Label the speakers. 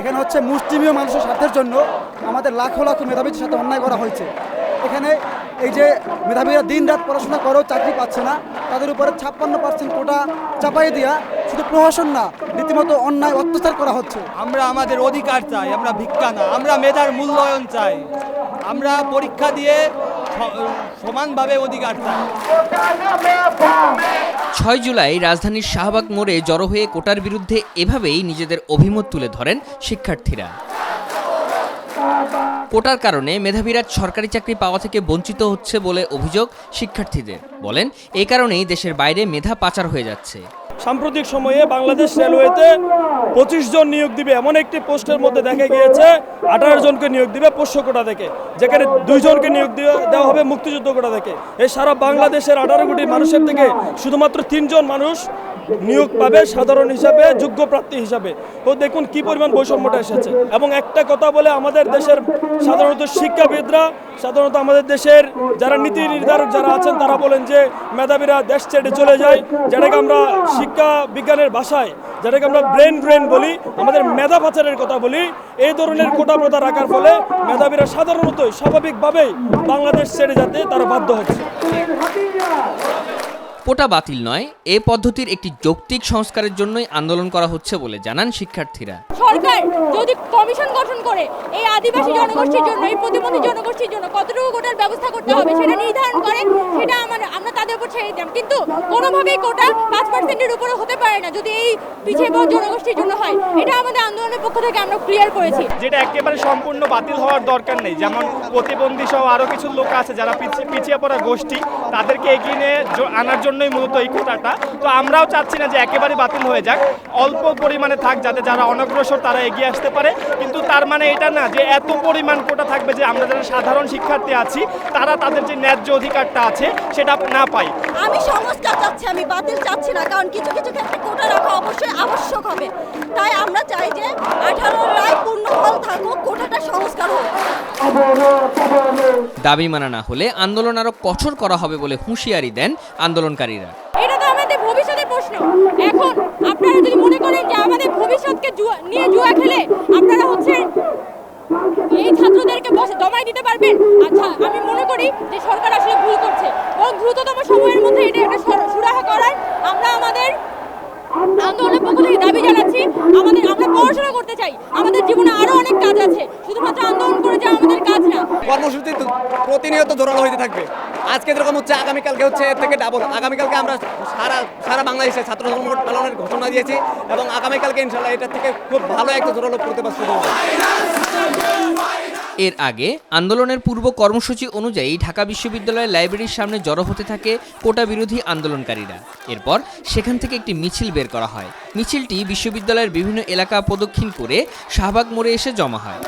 Speaker 1: এখানে হচ্ছে মুসলিমীয় মানুষের স্বার্থের জন্য আমাদের লাখো লাখো মেধাবীদের সাথে অন্যায় করা হয়েছে। এখানে এই যে মেধাবীরা দিন রাত পড়াশোনা করেও চাকরি পাচ্ছে না তাদের উপরে ছাপ্পান্ন পার্সেন্ট কোটা চাপাই দিয়া শুধু প্রহসন না রীতিমতো অন্যায় অত্যাচার করা হচ্ছে।
Speaker 2: আমরা আমাদের অধিকার চাই আমরা ভিক্ষা না আমরা মেধার মূল্যায়ন চাই। আমরা পরীক্ষা দিয়ে সমানভাবে অধিকার চাই।
Speaker 3: ছয় জুলাই রাজধানীর শাহবাগ মোড়ে জড়ো হয়ে কোটার বিরুদ্ধে এভাবেই নিজেদের অভিমত তুলে ধরেন শিক্ষার্থীরা। কোটার কারণে মেধাবীরা সরকারি চাকরি পাওয়া থেকে বঞ্চিত হচ্ছে বলে অভিযোগ শিক্ষার্থীদের। বলেন, এ কারণেই দেশের বাইরে মেধা পাচার হয়ে যাচ্ছে।
Speaker 4: সাম্প্রতিক সময়ে বাংলাদেশ রেলওয়েতে পঁচিশ জন নিয়োগ দিবে। এমন একটি পোস্টের মধ্যে দেখা গিয়েছে, আঠারো জনকে নিয়োগ দিবে পোষ্য কোটা থেকে। যেখানে দুইজনকে নিয়োগ দেওয়া হবে মুক্তিযুদ্ধ কোটা থেকে। এই সারা বাংলাদেশের আঠারো কোটি মানুষের থেকে শুধুমাত্র তিনজন মানুষ নিয়োগ পাবে সাধারণ হিসাবে, যোগ্য প্রার্থী হিসাবে। তো দেখুন কি পরিমাণ বৈষম্যটা এসেছে। এবং একটা কথা বলে আমাদের দেশের সাধারণত শিক্ষাবিদরা, সাধারণত আমাদের দেশের যারা নীতি নির্ধারক যারা আছেন, তারা বলেন যে মেধাবীরা দেশ ছেড়ে চলে যায়। যেটাকে আমরা শিক্ষা বিজ্ঞানের ভাষায়, যেটাকে আমরা ব্রেন ব্রেন বলি, আমাদের মেধা পাচারের কথা বলি, এই ধরনের কোটা প্রথা রাখার ফলে মেধাবীরা সাধারণতই স্বাভাবিকভাবেই বাংলাদেশ ছেড়ে যেতে তারা বাধ্য হচ্ছে।
Speaker 3: কোটা বাতিল নয়, এ পদ্ধতির একটি যৌক্তিক সংস্কারের জন্যই আন্দোলন করা হচ্ছে বলে জানান শিক্ষার্থীরা।
Speaker 5: সরকার যদি কমিশন গঠন করে, এই আদিবাসী জনগোষ্ঠীর জন্য, এই প্রতিবন্ধী জনগোষ্ঠীর জন্য কতটুকু কোটার ব্যবস্থা করতে হবে সেটা নির্ধারণ করে, সেটা আমরা তাদের উপর ছেড়ে দিলাম। কিন্তু কোনোভাবেই কোটা পাঁচ পার্সেন্টের উপরে হতে পারে না, যদি এই পিছিয়ে পড়া জনগোষ্ঠীর জন্য হয়। এটা আমাদের আন্দোলনের পক্ষ থেকে আমরা ক্লিয়ার করেছি।
Speaker 6: যেটা একেবারে সম্পূর্ণ বাতিল হওয়ার দরকার নেই। যেমন প্রতিবন্ধী সহ আরও কিছু লোক আছে যারা পিছিয়ে পড়া গোষ্ঠী, তাদেরকে এগিয়ে নিয়ে আনার জন্যই মূলত এই কোটাটা। তো আমরাও চাচ্ছি না যে একেবারে বাতিল হয়ে যাক। অল্প পরিমাণে থাক যাতে যারা অনগ্রসর তারা এগিয়ে আসতে পারে। কিন্তু তার মানে এটা না যে এত পরিমাণ কোটা থাকবে যে আমরা যারা সাধারণ শিক্ষার্থী আছি, তারা তাদের যে ন্যায্য অধিকারটা আছে, সেটা না পাই।
Speaker 7: আমি সংস্কার চাচ্ছি আমি বাতিল চাচ্ছি না কারণ কিছু কিছু ক্ষেত্রে কোটা রাখা অবশ্যই আবশ্যক হবে। তাই আমরা চাই যে আঠারো রায় পূর্ণ ফল থাকুক কোটাটা সংস্কার হোক।
Speaker 3: দাবি মানা না হলে আন্দোলন আরও কঠোর করা হবে বলে হুঁশিয়ারি দেন আন্দোলনকারীরা।
Speaker 5: এটা তো আমাদের ভবিষ্যতের প্রশ্ন। এখন আপনারা যদি মনে করেন যে আচ্ছা আমি মনে করি যে সরকার আসলে ভুল করছে। এবং দ্রুততম সময়ের মধ্যে এটা একটা সুরাহা করার আমরা আমাদের আন্দোলনের পক্ষ থেকে দাবি জানাচ্ছি। আমাদের আমরা পড়াশোনা করতে চাই। আমাদের জীবনে আরও অনেক কাজ আছে। শুধুমাত্র আন্দোলন করে যাওয়া আমাদের কাজ না।
Speaker 8: কর্মসূচি প্রতিনিয়ত জোরালো হইতে থাকবে। আজকে যেরকম হচ্ছে আগামীকালকে হচ্ছে এর থেকে ডাবল আগামীকালকে আমরা সারা সারা বাংলাদেশে ছাত্র ধর্মঘট পালনের ঘোষণা দিয়েছি এবং আগামীকালকে ইনশাল্লাহ এটা থেকে খুব ভালো একটা জোরালো প্রতিবাদ শুরু হবে।
Speaker 3: এর আগে আন্দোলনের পূর্ব কর্মসূচি অনুযায়ী ঢাকা বিশ্ববিদ্যালয়ের লাইব্রেরির সামনে জড়ো হতে থাকে কোটা বিরোধী আন্দোলনকারীরা। এরপর সেখান থেকে একটি মিছিল বের করা হয়। মিছিলটি বিশ্ববিদ্যালয়ের বিভিন্ন এলাকা প্রদক্ষিণ করে শাহবাগ মোড়ে এসে জমা হয়।